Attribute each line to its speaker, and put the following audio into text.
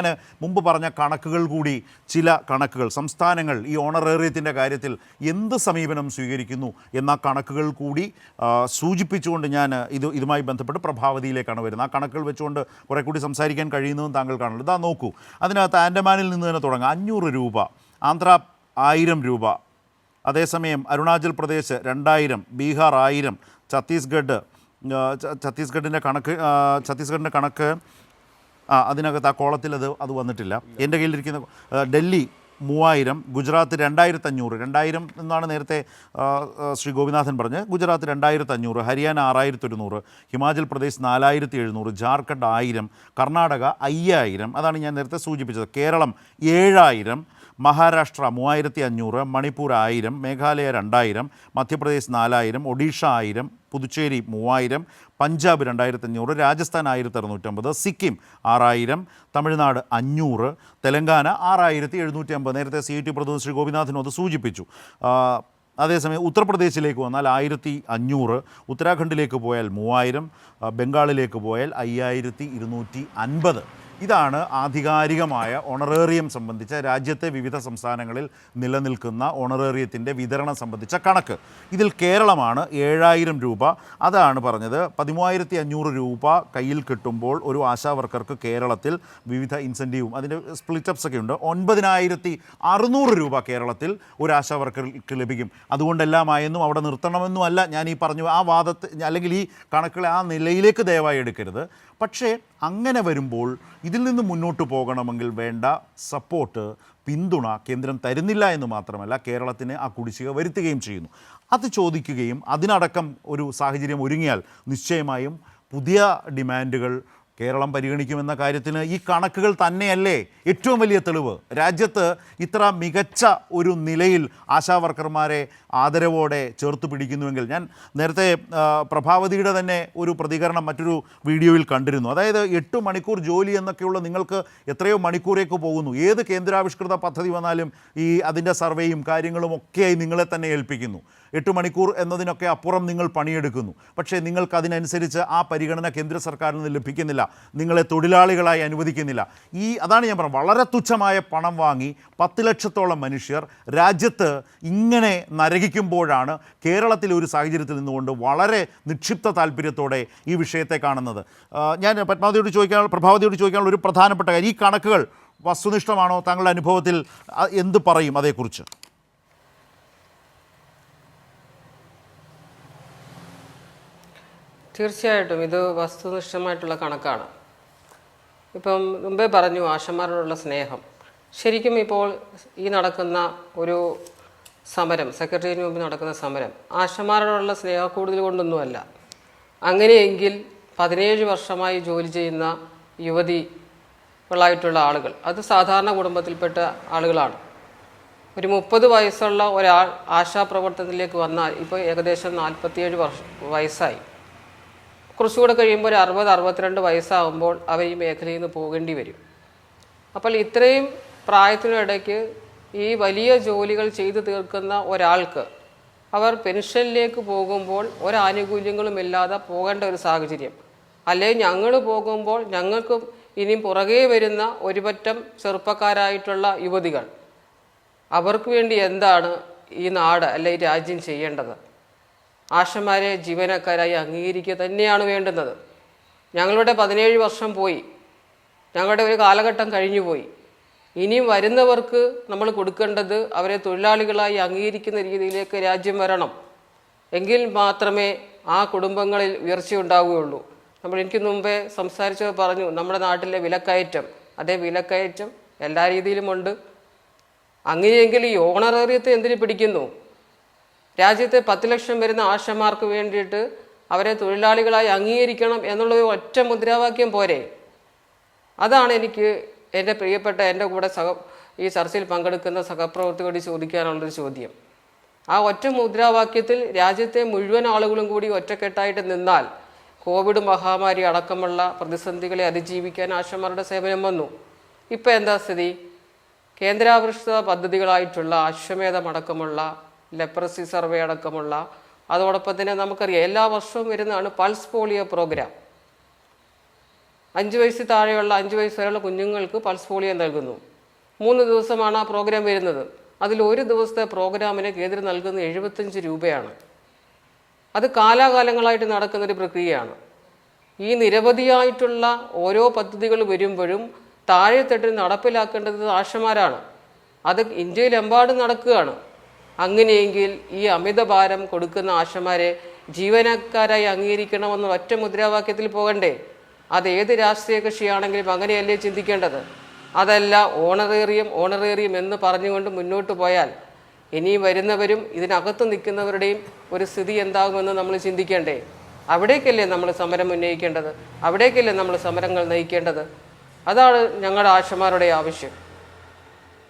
Speaker 1: ഞാൻ മുമ്പ് പറഞ്ഞ കണക്കുകൾ കൂടി ചില കണക്കുകൾ. സംസ്ഥാനങ്ങൾ ഈ ഓണറേറിയത്തിന്റെ കാര്യത്തിൽ എന്ത് സമീപനം സ്വീകരിക്കുന്നു എന്ന കണക്കുകൾ കൂടി സൂചിപ്പിച്ചുകൊണ്ട് ഞാൻ ഇത് ഇതുമായി ബന്ധപ്പെട്ട് പ്രഭാവതിയിലേക്കാണ് വരുന്നത്. ആ കണക്കുകൾ വെച്ചുകൊണ്ട് കുറേ കൂടി സംസാരിക്കാൻ കഴിയുന്നതും താങ്കൾ കാണുള്ളൂ ഇതാ നോക്കൂ. അതിനകത്ത് ആൻഡമാനിൽ നിന്ന് തന്നെ തുടങ്ങാം. അഞ്ഞൂറ് രൂപ ആന്ധ്ര ആയിരം രൂപ. അതേസമയം അരുണാചൽ പ്രദേശ് രണ്ടായിരം ബീഹാർ ആയിരം ഛത്തീസ്ഗഡ് ഛത്തീസ്ഗഡിന്റെ കണക്ക് ഛത്തീസ്ഗഡിന്റെ കണക്ക് അതിനകത്ത് ആ കോളത്തിൽ അത് അത് വന്നിട്ടില്ല. എന്റെ കയ്യിലിരിക്കുന്ന ഡൽഹി മൂവായിരം ഗുജറാത്ത് രണ്ടായിരത്തി അഞ്ഞൂറ് രണ്ടായിരം എന്നാണ് നേരത്തെ ശ്രീ ഗോപിനാഥൻ പറഞ്ഞ് ഗുജറാത്ത് രണ്ടായിരത്തി അഞ്ഞൂറ് ഹരിയാന ആറായിരത്തി ഒരുന്നൂറ് ഹിമാചൽ പ്രദേശ് നാലായിരത്തി എഴുന്നൂറ് ജാർഖണ്ഡ് ആയിരം കർണാടക അയ്യായിരം അതാണ് ഞാൻ നേരത്തെ സൂചിപ്പിച്ചത്. കേരളം ഏഴായിരം മഹാരാഷ്ട്ര മൂവായിരത്തി അഞ്ഞൂറ് മണിപ്പൂർ ആയിരം മേഘാലയ രണ്ടായിരം മധ്യപ്രദേശ് നാലായിരം ഒഡീഷ ആയിരം പുതുച്ചേരി മൂവായിരം പഞ്ചാബ് രണ്ടായിരത്തി അഞ്ഞൂറ് രാജസ്ഥാൻ ആയിരത്തി അറുന്നൂറ്റമ്പത് സിക്കിം ആറായിരം തമിഴ്നാട് അഞ്ഞൂറ് തെലങ്കാന ആറായിരത്തി എഴുന്നൂറ്റി അമ്പത് നേരത്തെ സി ടി പ്രതിനിധി ശ്രീ ഗോപിനാഥനും അത് സൂചിപ്പിച്ചു. അതേസമയം ഉത്തർപ്രദേശിലേക്ക് വന്നാൽ ആയിരത്തി അഞ്ഞൂറ് ഉത്തരാഖണ്ഡിലേക്ക് പോയാൽ മൂവായിരം ബംഗാളിലേക്ക് പോയാൽ അയ്യായിരത്തി ഇരുന്നൂറ്റി അൻപത് ഇതാണ് ആധികാരികമായ ഓണറേറിയം സംബന്ധിച്ച രാജ്യത്തെ വിവിധ സംസ്ഥാനങ്ങളിൽ നിലനിൽക്കുന്ന ഓണറേറിയത്തിന്റെ വിതരണം സംബന്ധിച്ച കണക്ക്. ഇതിൽ കേരളമാണ് ഏഴായിരം രൂപ. അതാണ് പറഞ്ഞത് പതിമൂവായിരത്തി അഞ്ഞൂറ് രൂപ കയ്യിൽ കിട്ടുമ്പോൾ ഒരു ആശാ വർക്കർക്ക് കേരളത്തിൽ വിവിധ ഇൻസെന്റീവും അതിന്റെ സ്പ്ലിറ്റപ്സ് ഒക്കെ ഉണ്ട്. ഒൻപതിനായിരത്തി അറുന്നൂറ് രൂപ കേരളത്തിൽ ഒരു ആശാ വർക്കർക്ക് ലഭിക്കും. അതുകൊണ്ടെല്ലാമായെന്നും അവിടെ നിർത്തണമെന്നും അല്ല. ഞാൻ ഈ പറഞ്ഞു ആ വാദത്തെ അല്ലെങ്കിൽ ഈ കണക്കുകളെ ആ നിലയിലേക്ക് ദയവായി എടുക്കരുത്. പക്ഷേ അങ്ങനെ വരുമ്പോൾ ഇതിൽ നിന്ന് മുന്നോട്ട് പോകണമെങ്കിൽ വേണ്ട സപ്പോർട്ട് പിന്തുണ കേന്ദ്രം തരുന്നില്ല എന്ന് മാത്രമല്ല കേരളത്തിന് ആ കുടിശ്ശിക വരുത്തുകയും ചെയ്യുന്നു. അത് ചോദിക്കുകയും അതിനടക്കം ഒരു സാഹചര്യം ഒരുങ്ങിയാൽ നിശ്ചയമായും പുതിയ ഡിമാൻഡുകൾ കേരളം പരിഗണിക്കുമെന്ന കാര്യത്തിന് ഈ കണക്കുകൾ തന്നെയല്ലേ ഏറ്റവും വലിയ തെളിവ്? രാജ്യത്ത് ഇത്ര മികച്ച ഒരു നിലയിൽ ആശാവർക്കർമാരെ ആദരവോടെ ചേർത്ത് പിടിക്കുന്നുവെങ്കിൽ ഞാൻ നേരത്തെ പ്രഭാവതിയുടെ തന്നെ ഒരു പ്രതികരണം മറ്റൊരു വീഡിയോയിൽ കണ്ടിരുന്നു. അതായത് എട്ട് മണിക്കൂർ ജോലി എന്നൊക്കെയുള്ള നിങ്ങൾക്ക് എത്രയോ മണിക്കൂറേക്ക് പോകുന്നു. ഏത് കേന്ദ്രാവിഷ്കൃത പദ്ധതി വന്നാലും ഈ അതിന്റെ സർവേയും കാര്യങ്ങളും ഒക്കെയായി നിങ്ങളെ തന്നെ ഏൽപ്പിക്കുന്നു. എട്ട് മണിക്കൂർ എന്നതിനൊക്കെ അപ്പുറം നിങ്ങൾ പണിയെടുക്കുന്നു. പക്ഷേ നിങ്ങൾക്ക് അതിനനുസരിച്ച് ആ പരിഗണന കേന്ദ്ര സർക്കാരിൽ നിന്ന് ലഭിക്കുന്നില്ല. നിങ്ങളെ തൊഴിലാളികളായി അനുവദിക്കുന്നില്ല. ഈ അതാണ് ഞാൻ പറഞ്ഞത്. വളരെ തുച്ഛമായ പണം വാങ്ങി പത്ത് ലക്ഷത്തോളം മനുഷ്യർ രാജ്യത്ത് ഇങ്ങനെ നരകിക്കുമ്പോഴാണ് കേരളത്തിലെ ഒരു സാഹചര്യത്തിൽ നിന്നുകൊണ്ട് വളരെ നിക്ഷിപ്ത താല്പര്യത്തോടെ ഈ വിഷയത്തെ കാണുന്നത്. ഞാൻ പത്മാവതിയോട് ചോദിക്കാൻ പ്രഭാവതിയോട് ചോദിക്കാനുള്ള ഒരു പ്രധാനപ്പെട്ട കാര്യം ഈ കണക്കുകൾ വസ്തുനിഷ്ഠമാണോ താങ്കളുടെ അനുഭവത്തിൽ എന്ത് പറയും അതേക്കുറിച്ച്?
Speaker 2: തീർച്ചയായിട്ടും ഇത് വസ്തുനിഷ്ഠമായിട്ടുള്ള കണക്കാണ്. ഇപ്പം മുമ്പേ പറഞ്ഞു ആശമാരോടുള്ള സ്നേഹം. ശരിക്കും ഇപ്പോൾ ഈ നടക്കുന്ന ഒരു സമരം സെക്രട്ടറിയേറ്റിന് മുമ്പ് നടക്കുന്ന സമരം ആശമാരോടുള്ള സ്നേഹ കൂടുതൽ കൊണ്ടൊന്നുമല്ല. അങ്ങനെയെങ്കിൽ പതിനേഴ് വർഷമായി ജോലി ചെയ്യുന്ന യുവതികളായിട്ടുള്ള ആളുകൾ അത് സാധാരണ കുടുംബത്തിൽപ്പെട്ട ആളുകളാണ്. ഒരു മുപ്പത് വയസ്സുള്ള ഒരാൾ ആശാപ്രവർത്തനത്തിലേക്ക് വന്നാൽ ഇപ്പോൾ ഏകദേശം നാൽപ്പത്തിയേഴ് വർഷ വയസ്സായി. കുറച്ചുകൂടെ കഴിയുമ്പോൾ ഒരു അറുപത് അറുപത്തിരണ്ട് വയസ്സാകുമ്പോൾ അവർ ഈ മേഖലയിൽ നിന്ന് പോകേണ്ടി വരും. അപ്പോൾ ഇത്രയും പ്രായത്തിനിടയ്ക്ക് ഈ വലിയ ജോലികൾ ചെയ്തു തീർക്കുന്ന ഒരാൾക്ക് അവർ പെൻഷനിലേക്ക് പോകുമ്പോൾ ഒരാനുകൂല്യങ്ങളും ഇല്ലാതെ പോകേണ്ട ഒരു സാഹചര്യം. അല്ലെങ്കിൽ ഞങ്ങൾ പോകുമ്പോൾ ഞങ്ങൾക്കും ഇനിയും പുറകെ വരുന്ന ഒരുപറ്റം ചെറുപ്പക്കാരായിട്ടുള്ള യുവതികൾ അവർക്ക് വേണ്ടി എന്താണ് ഈ നാട് അല്ലെ രാജ്യം ചെയ്യേണ്ടത്? ആശമാരെ ജീവനക്കാരായി അംഗീകരിക്കുക തന്നെയാണ് വേണ്ടുന്നത്. ഞങ്ങളുടെ പതിനേഴ് വർഷം പോയി. ഞങ്ങളുടെ ഒരു കാലഘട്ടം കഴിഞ്ഞു പോയി. ഇനിയും വരുന്നവർക്ക് നമ്മൾ കൊടുക്കേണ്ടത് അവരെ തൊഴിലാളികളായി അംഗീകരിക്കുന്ന രീതിയിലേക്ക് രാജ്യം വരണം. എങ്കിൽ മാത്രമേ ആ കുടുംബങ്ങളിൽ ഉയർച്ചയുണ്ടാവുകയുള്ളൂ നമ്മൾ എനിക്ക് മുമ്പേ സംസാരിച്ചത് പറഞ്ഞു നമ്മുടെ നാട്ടിലെ വിലക്കയറ്റം. അതേ വിലക്കയറ്റം എല്ലാ രീതിയിലുമുണ്ട്. അങ്ങനെയെങ്കിൽ ഈ ഓണറേറിയത്തെ എന്തിനു പിടിക്കുന്നു? രാജ്യത്തെ പത്ത് ലക്ഷം വരുന്ന ആശമാർക്ക് വേണ്ടിയിട്ട് അവരെ തൊഴിലാളികളായി അംഗീകരിക്കണം എന്നുള്ള ഒരു ഒറ്റ മുദ്രാവാക്യം പോരെ. അതാണ് എനിക്ക് എന്റെ പ്രിയപ്പെട്ട എന്റെ കൂടെ സഹ ഈ ചർച്ചയിൽ പങ്കെടുക്കുന്ന സഹപ്രവർത്തകരോട് ചോദിക്കാനുള്ളൊരു ചോദ്യം. ആ ഒറ്റ മുദ്രാവാക്യത്തിൽ രാജ്യത്തെ മുഴുവൻ ആളുകളും കൂടി ഒറ്റക്കെട്ടായിട്ട് നിന്നാൽ കോവിഡ് മഹാമാരി അടക്കമുള്ള പ്രതിസന്ധികളെ അതിജീവിക്കാൻ ആശമാരുടെ സേവനം വന്നു. ഇപ്പം എന്താ സ്ഥിതി? കേന്ദ്രാവൃഷ്ട പദ്ധതികളായിട്ടുള്ള അശ്വമേധം അടക്കമുള്ള ലെപ്രസി സർവേ അടക്കമുള്ള. അതോടൊപ്പം തന്നെ നമുക്കറിയാം എല്ലാ വർഷവും വരുന്നതാണ് പൾസ് പോളിയോ പ്രോഗ്രാം. അഞ്ച് വയസ്സിൽ താഴെയുള്ള അഞ്ച് വയസ്സ് വരെയുള്ള കുഞ്ഞുങ്ങൾക്ക് പൾസ് പോളിയോ നൽകുന്നു. മൂന്ന് ദിവസമാണ് ആ പ്രോഗ്രാം വരുന്നത്. അതിൽ ഒരു ദിവസത്തെ പ്രോഗ്രാമിന് കേന്ദ്രം നൽകുന്ന എഴുപത്തഞ്ച് രൂപയാണ്. അത് കാലാകാലങ്ങളായിട്ട് നടക്കുന്നൊരു പ്രക്രിയയാണ്. ഈ നിരവധിയായിട്ടുള്ള ഓരോ പദ്ധതികൾ വരുമ്പോഴും താഴെത്തട്ടിൽ നടപ്പിലാക്കേണ്ടത് ആശമാരാണ്. അത് ഇന്ത്യയിലെമ്പാടും നടക്കുകയാണ്. അങ്ങനെയെങ്കിൽ ഈ അമിത ഭാരം കൊടുക്കുന്ന ആശമാരെ ജീവനക്കാരായി അംഗീകരിക്കണമെന്ന് ഒറ്റ മുദ്രാവാക്യത്തിൽ പോകണ്ടേ? അത് ഏത് രാഷ്ട്രീയ കക്ഷിയാണെങ്കിലും അങ്ങനെയല്ലേ ചിന്തിക്കേണ്ടത്? അതല്ല ഓണറേറിയം ഓണറേറിയം എന്ന് പറഞ്ഞുകൊണ്ട് മുന്നോട്ട് പോയാൽ ഇനി വരുന്നവരും ഇതിനകത്ത് നിൽക്കുന്നവരുടെയും ഒരു സ്ഥിതി എന്താകുമെന്ന് നമ്മൾ ചിന്തിക്കേണ്ടേ? അവിടേക്കല്ലേ നമ്മൾ സമരം ഉന്നയിക്കേണ്ടത്? അവിടേക്കല്ലേ നമ്മൾ സമരങ്ങൾ നയിക്കേണ്ടത്? അതാണ് ഞങ്ങളുടെ ആശമാരുടെ ആവശ്യം.